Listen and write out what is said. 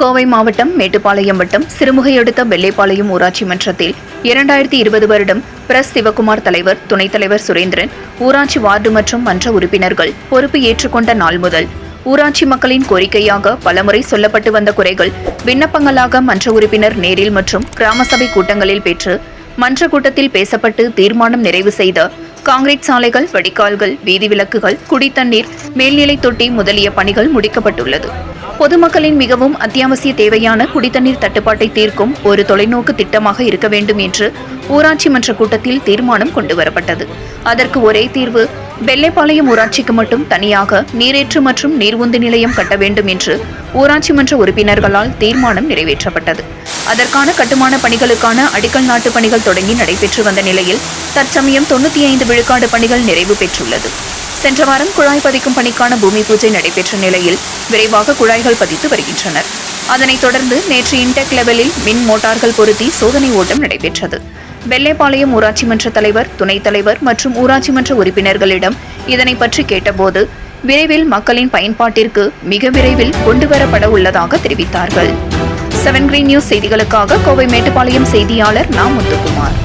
கோவை மாவட்டம் மேட்டுப்பாளையம் வட்டம் சிறுமுகை அடுத்த வெள்ளைப்பாளையம் ஊராட்சி மன்றத்தில் இரண்டாயிரத்தி இருபது வருடம் பிரஸ் சிவகுமார் தலைவர் துணைத் தலைவர் சுரேந்திரன் ஊராட்சி வார்டு மற்றும் மன்ற உறுப்பினர்கள் பொறுப்பு ஏற்றுக்கொண்ட நாள் முதல். ஊராட்சி மக்களின் கோரிக்கையாக பலமுறை சொல்லப்பட்டு வந்த குறைகள் விண்ணப்பங்களாக மன்ற உறுப்பினர் நேரில் மற்றும் கிராம சபை கூட்டங்களில் பெற்று மன்ற கூட்டத்தில் பேசப்பட்டு தீர்மானம் நிறைவு செய்த காங்கிரீட் சாலைகள் வடிகால்கள் வீதி விளக்குகள் குடித்தண்ணீர் மேல்நிலை தொட்டி முதலிய பணிகள் முடிக்கப்பட்டுள்ளது. பொதுமக்களின் மிகவும் அத்தியாவசிய தேவையான குடித்தண்ணீர் தட்டுப்பாட்டை தீர்க்கும் ஒரு தொலைநோக்கு திட்டமாக இருக்க வேண்டும் என்று ஊராட்சி மன்ற கூட்டத்தில் தீர்மானம் கொண்டுவரப்பட்டது. அதற்கு ஒரே தீர்வு வெள்ளைப்பாளையம் ஊராட்சிக்கு மட்டும் தனியாக நீரேற்று மற்றும் நீர்வுந்து நிலையம் கட்ட வேண்டும் என்று ஊராட்சி மன்ற உறுப்பினர்களால் தீர்மானம் நிறைவேற்றப்பட்டது. அதற்கான கட்டுமான பணிகளுக்கான அடிக்கல் நாட்டு பணிகள் தொடங்கி நடைபெற்று வந்த நிலையில் தற்சமயம் தொண்ணூற்றி ஐந்து விழுக்காடு பணிகள் நிறைவு பெற்றுள்ளது. சென்ற வாரம் குழாய் பதிக்கும் பணிக்கான பூமி பூஜை நடைபெற்ற நிலையில் விரைவாக குழாய்கள் பதித்து வருகின்றனர். அதனைத் தொடர்ந்து நேற்று இன்டெக் லெவலில் மின் மோட்டார்கள் பொருத்தி சோதனை ஓட்டம் நடைபெற்றது. வெள்ளைப்பாளையம் ஊராட்சி மன்ற தலைவர் துணைத் தலைவர் மற்றும் ஊராட்சி மன்ற உறுப்பினர்களிடம் இதனை பற்றி கேட்டபோது விரைவில் மக்களின் பயன்பாட்டிற்கு மிக விரைவில் கொண்டுவரப்பட உள்ளதாக தெரிவித்தார்கள். செவன் கிரீன் நியூஸ் செய்திகளுக்காக கோவை மேட்டுப்பாளையம் செய்தியாளர் நா முத்துக்குமார்